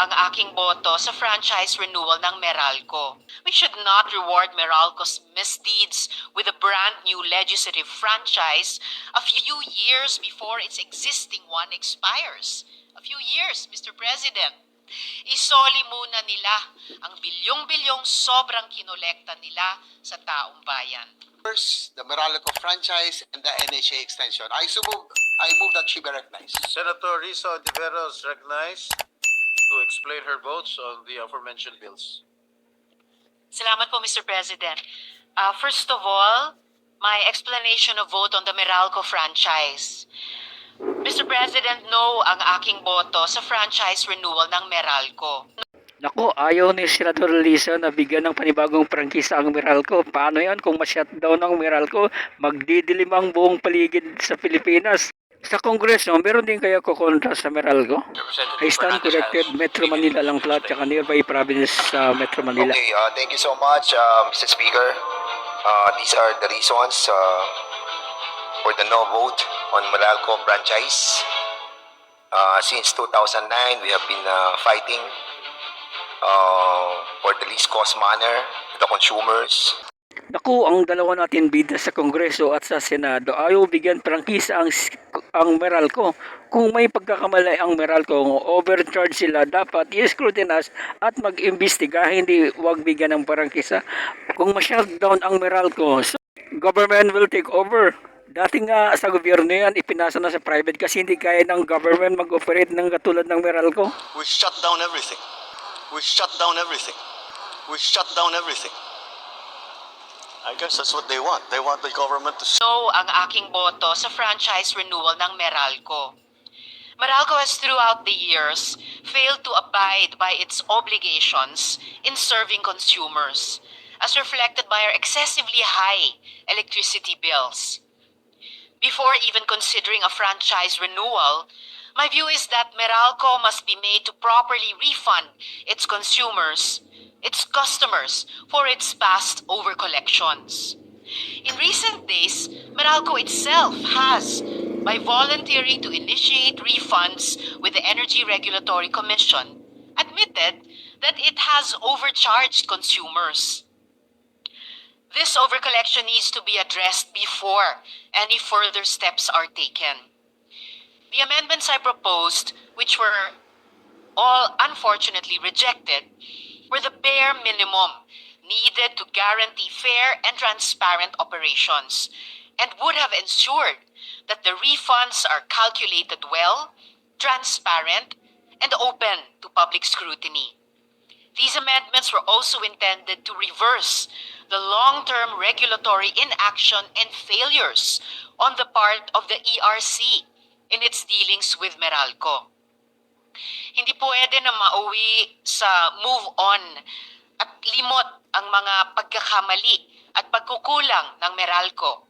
ang aking boto sa franchise renewal ng Meralco. We should not reward Meralco's misdeeds with a brand new legislative franchise a few years before its existing one expires. A few years, Mr. President. Isoli muna nila ang bilyong-bilyong sobrang kinolekta nila sa taong bayan. First, the Meralco franchise and the NHA extension. I move, I move that she be recognized. Senator Risa Ontiveros recognized to explain her votes on the aforementioned bills. Salamat po, Mr. President. Uh, first of all, my explanation of vote on the Meralco franchise. Mr. President, no ang aking boto sa franchise renewal ng Meralco. Naku, ayaw ni Senador Lisa na bigyan ng panibagong prangkisa ang Meralco. Paano yan kung ma-shutdown ang Meralco? Magdidilim ang buong paligid sa Pilipinas. Sa Kongreso, meron din kaya kukontra sa Meralco? I stand corrected, Metro Manila lang pala, tsaka nearby province sa Metro Manila. Okay, uh, thank you so much, uh, Mr. Speaker. Uh, these are the reasons uh, for the no vote on Meralco franchise. Uh, since 2009, we have been uh, fighting uh, for the least cost manner to the consumers. Naku, ang dalawa natin bida sa Kongreso at sa Senado ayaw bigyan prangkisa ang, ang Meralco. Kung may pagkakamali ang Meralco, overcharge sila, dapat i-scrutinize at mag-imbestiga, hindi wag bigyan ng prangkisa. Kung ma-shutdown ang Meralco, so government will take over. Dati nga sa gobyerno yan, ipinasa na sa private kasi hindi kaya ng government mag-operate ng katulad ng Meralco. We shut down everything. We shut down everything. We shut down everything. I guess that's what they want. They want the government to No ang aking boto sa franchise renewal ng Meralco. Meralco has throughout the years failed to abide by its obligations in serving consumers, as reflected by our excessively high electricity bills. Before even considering a franchise renewal, my view is that Meralco must be made to properly refund its consumers, its customers, for its past overcollections. In recent days, Meralco itself has, by volunteering to initiate refunds with the Energy Regulatory Commission, admitted that it has overcharged consumers. This overcollection needs to be addressed before any further steps are taken. The amendments I proposed, which were all unfortunately rejected, were the bare minimum needed to guarantee fair and transparent operations and would have ensured that the refunds are calculated well, transparent, and open to public scrutiny. These amendments were also intended to reverse the long term regulatory inaction and failures on the part of the ERC in its dealings with Meralco. Hindi pwede na mauwi sa move on at limot ang mga pagkakamali at pagkukulang ng Meralco.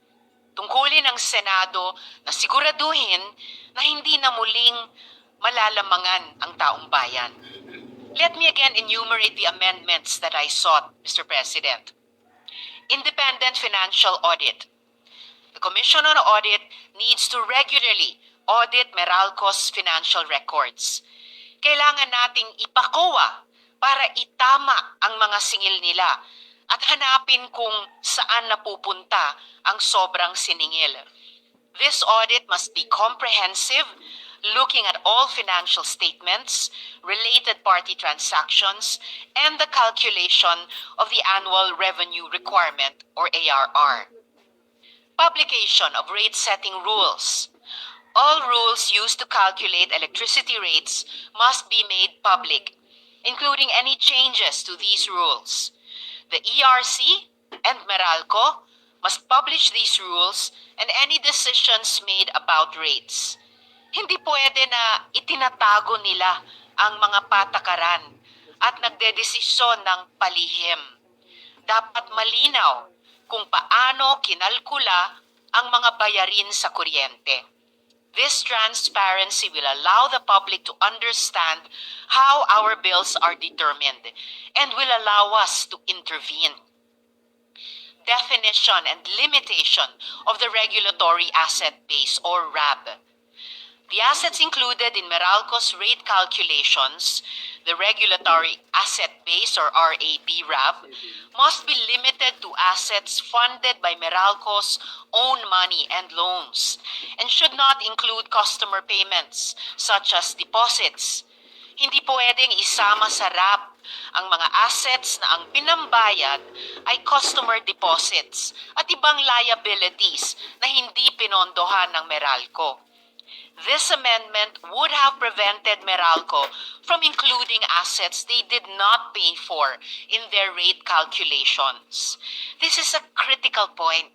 Tungkulin ng Senado na siguraduhin na hindi na muling malalamangan ang taong bayan. Let me again enumerate the amendments that I sought, Mr. President. Independent financial audit. The Commission on Audit needs to regularly audit Meralco's financial records. Kailangan nating ipakowa para itama ang mga singil nila at hanapin kung saan napupunta ang sobrang siningil. This audit must be comprehensive, looking at all financial statements, related party transactions, and the calculation of the annual revenue requirement or ARR. Publication of rate setting rules. All rules used to calculate electricity rates must be made public, including any changes to these rules. The ERC and Meralco must publish these rules and any decisions made about rates. Hindi pwede na itinatago nila ang mga patakaran at nagdedesisyon ng palihim. Dapat malinaw kung paano kinalkula ang mga bayarin sa kuryente. This transparency will allow the public to understand how our bills are determined and will allow us to intervene. Definition and limitation of the regulatory asset base or RAB. The assets included in Meralco's rate calculations, the regulatory asset base or RAB RAB, must be limited to assets funded by Meralco's own money and loans and should not include customer payments such as deposits. Hindi pwedeng isama sa RAB ang mga assets na ang pinambayad ay customer deposits at ibang liabilities na hindi pinondohan ng Meralco. This amendment would have prevented Meralco from including assets they did not pay for in their rate calculations. This is a critical point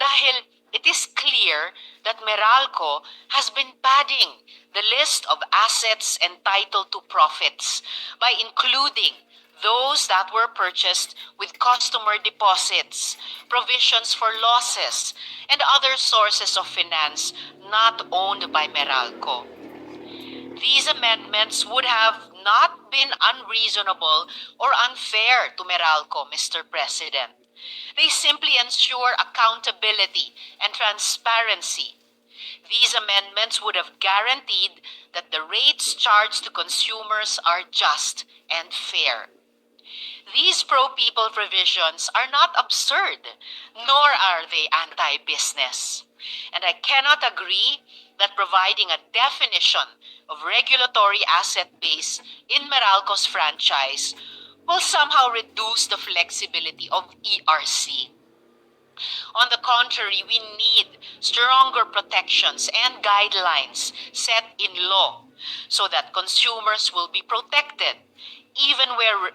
dahil it is clear that Meralco has been padding the list of assets entitled to profits by including those that were purchased with customer deposits, provisions for losses, and other sources of finance not owned by Meralco. These amendments would have not been unreasonable or unfair to Meralco, Mr. President. They simply ensure accountability and transparency. These amendments would have guaranteed that the rates charged to consumers are just and fair. These pro-people provisions are not absurd, nor are they anti-business. And I cannot agree that providing a definition of regulatory asset base in Meralco's franchise will somehow reduce the flexibility of ERC. On the contrary, we need stronger protections and guidelines set in law so that consumers will be protected even where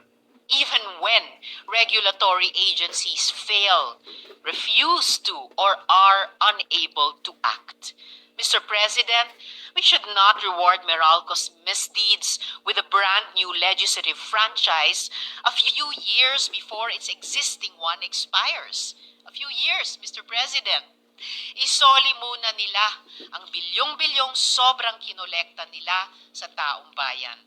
even when regulatory agencies fail, refuse to, or are unable to act. Mr. President, we should not reward Meralco's misdeeds with a brand new legislative franchise a few years before its existing one expires. A few years, Mr. President. Isoli muna nila ang bilyong-bilyong sobrang kinolekta nila sa taong bayan.